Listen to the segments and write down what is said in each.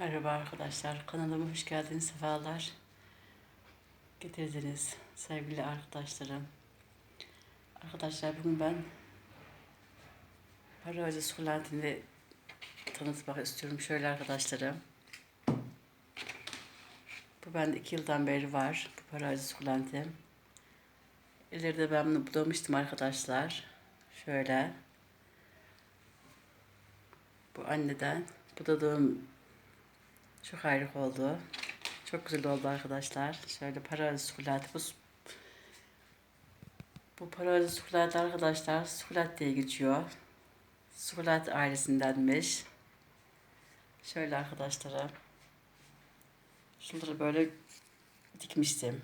Merhaba arkadaşlar, kanalıma hoş geldiniz, sefalar getirdiniz sevgili arkadaşlarım. Arkadaşlar bugün ben Paracı Sukulentini tanıtmak istiyorum. Şöyle arkadaşlarım. Bu bende iki yıldan beri var, bu Paracı Sukulentim. İleride ben bunu budamıştım arkadaşlar. Şöyle. Bu anneden budadığım çok harika oldu. Çok güzel oldu arkadaşlar. Şöyle paralel sukulat. Bu, bu paralel sukulat arkadaşlar sukulat diye geçiyor. Sukulat ailesindenmiş. Şöyle arkadaşlara. Şunları böyle dikmiştim.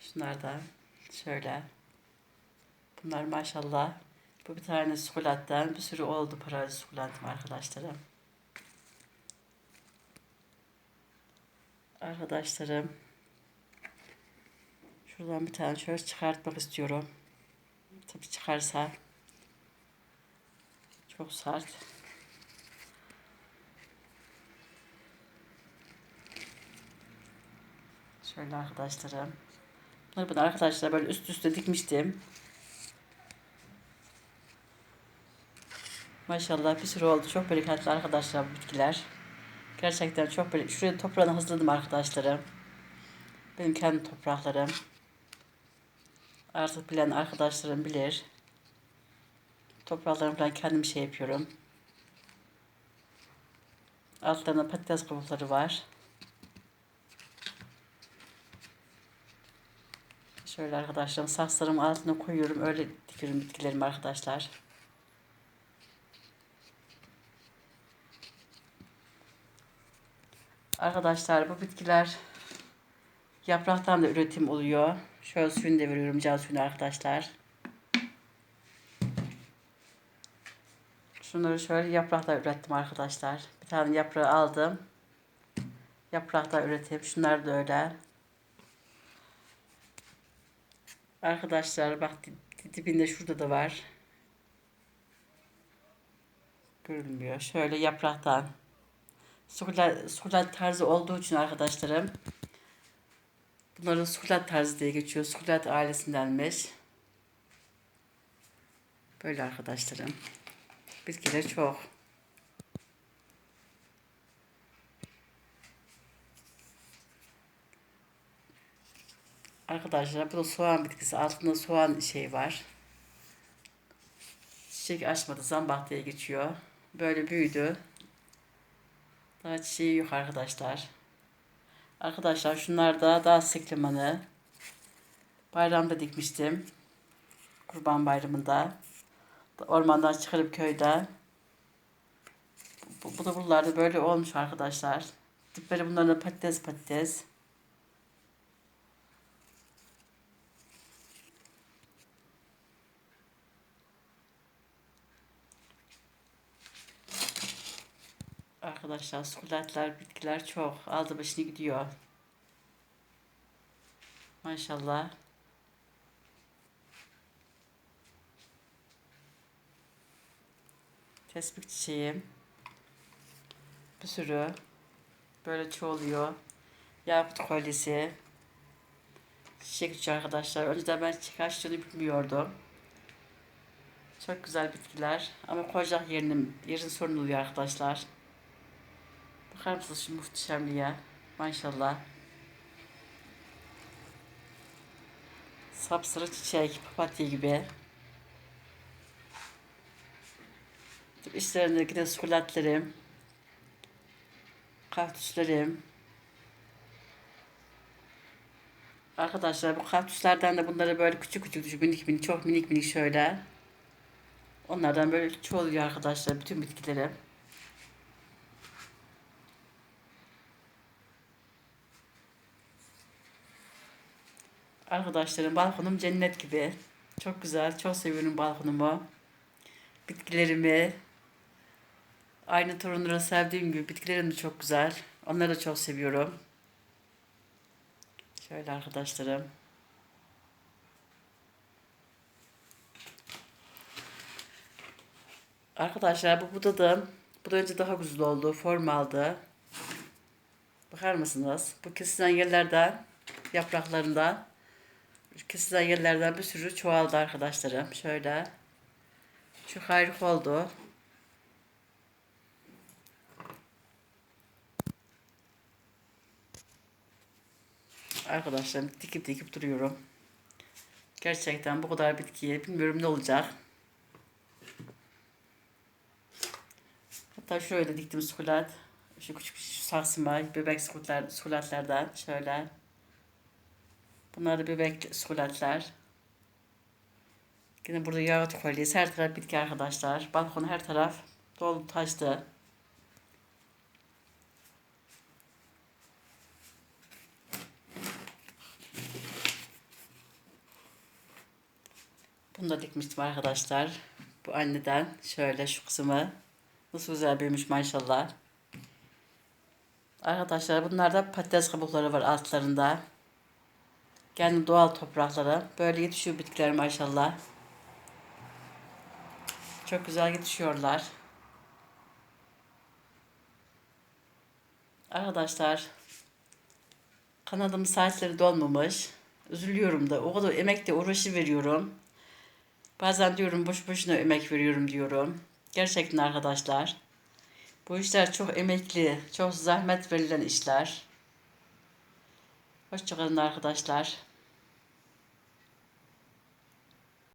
Şunlar da şöyle. Bunlar maşallah. Bu bir tane sukulattan bir sürü oldu paralel sukulatım arkadaşlarım. Arkadaşlarım. Şuradan bir tane şöyle çıkartmak istiyorum. Tabi çıkarsa çok sert. Şöyle arkadaşlarım. Bunları ben arkadaşlar böyle üst üste dikmiştim. Maşallah bir sürü oldu. Çok bereketli arkadaşlar bu bitkiler. Gerçekten çok böyle şuraya toprağını hazırladım arkadaşlarım. Benim kendi topraklarım. Artık bilen arkadaşlarım bilir. Topraklarımı falan kendim şey yapıyorum. Altlarında patates kabukları var. Şöyle arkadaşlarım sakslarımın altına koyuyorum. Öyle dikiyorum bitkilerimi arkadaşlar. Arkadaşlar bu bitkiler yapraktan da üretim oluyor. Şöyle suyunu da veriyorum can suyunu arkadaşlar. Şunları şöyle yaprakta ürettim arkadaşlar. Bir tane yaprağı aldım. Yaprakta üretip şunlar da öyle. Arkadaşlar bak dibinde şurada da var. Görünmüyor. Şöyle yapraktan sukulat, sukulat tarzı olduğu için arkadaşlarım bunların sukulat tarzı diye geçiyor. Sukulat ailesindenmiş. Böyle arkadaşlarım. Bitkiler çok. Arkadaşlar bu da soğan bitkisi. Altında soğan şey var. Çiçek açmadı. Zambak diye geçiyor. Böyle büyüdü. Daha çiçeği yok arkadaşlar. Arkadaşlar şunlar da daha sıklimanı. Bayramda dikmiştim. Kurban bayramında. Ormandan çıkarıp köyde. Bu, bu da buralarda böyle olmuş arkadaşlar. Dipleri bunların patates patates. Arkadaşlar sukulatlar, bitkiler çok. Aldı başını gidiyor. Maşallah. Tespih çiçeğim. Bir sürü. Böyle çoğuluyor. Yakut kolyesi. Çiçek uçuyor arkadaşlar. Önceden ben çiçek açtığını bilmiyordum. Çok güzel bitkiler. Ama koyacak yerin, yerin sorun oluyor arkadaşlar. Bakar mısınız şu muhteşemliğe? Maşallah. Sapsarı çiçek, papatya gibi. İçlerindeki de sukulatlarım. Kaktüslerim. Arkadaşlar bu kaktüslerden de bunları böyle küçük küçük, minik minik, çok minik minik şöyle. Onlardan böyle çoğuluyor arkadaşlar bütün bitkilerim. Arkadaşlarım balkonum cennet gibi. Çok güzel. Çok seviyorum balkonumu. Bitkilerimi. Aynı torunlara sevdiğim gibi bitkilerim de çok güzel. Onları da çok seviyorum. Şöyle arkadaşlarım. Arkadaşlar bu budadığım Bu da önce daha güzel oldu. Form aldı. Bakar mısınız? Bu kesilen yerlerden, yapraklarından, kesilen yerlerden bir sürü çoğaldı arkadaşlarım. Şöyle. Çok harika oldu. Arkadaşlarım dikip dikip duruyorum. Gerçekten bu kadar bitkiye bilmiyorum ne olacak. Hatta şöyle diktim sukulat. Şu küçük şu saksıma bebek sukulatlar, sukulatlardan şöyle. Bunlar da bebek sukulatlar. Yine burada yağıt kolyesi. Her taraf bitki arkadaşlar. Balkon her taraf dolu taştı. Bunu da dikmiştim arkadaşlar. Bu anneden şöyle şu kısmı. Nasıl güzel büyümüş maşallah. Arkadaşlar bunlarda patates kabukları var altlarında. Kendi doğal toprakları. Böyle yetişiyor bitkiler maşallah. Çok güzel yetişiyorlar. Arkadaşlar kanalımın saatleri dolmamış. Üzülüyorum da o kadar emekle uğraşı veriyorum. Bazen diyorum boş boşuna emek veriyorum diyorum. Gerçekten arkadaşlar. Bu işler çok emekli, çok zahmet verilen işler. Hoşçakalın arkadaşlar.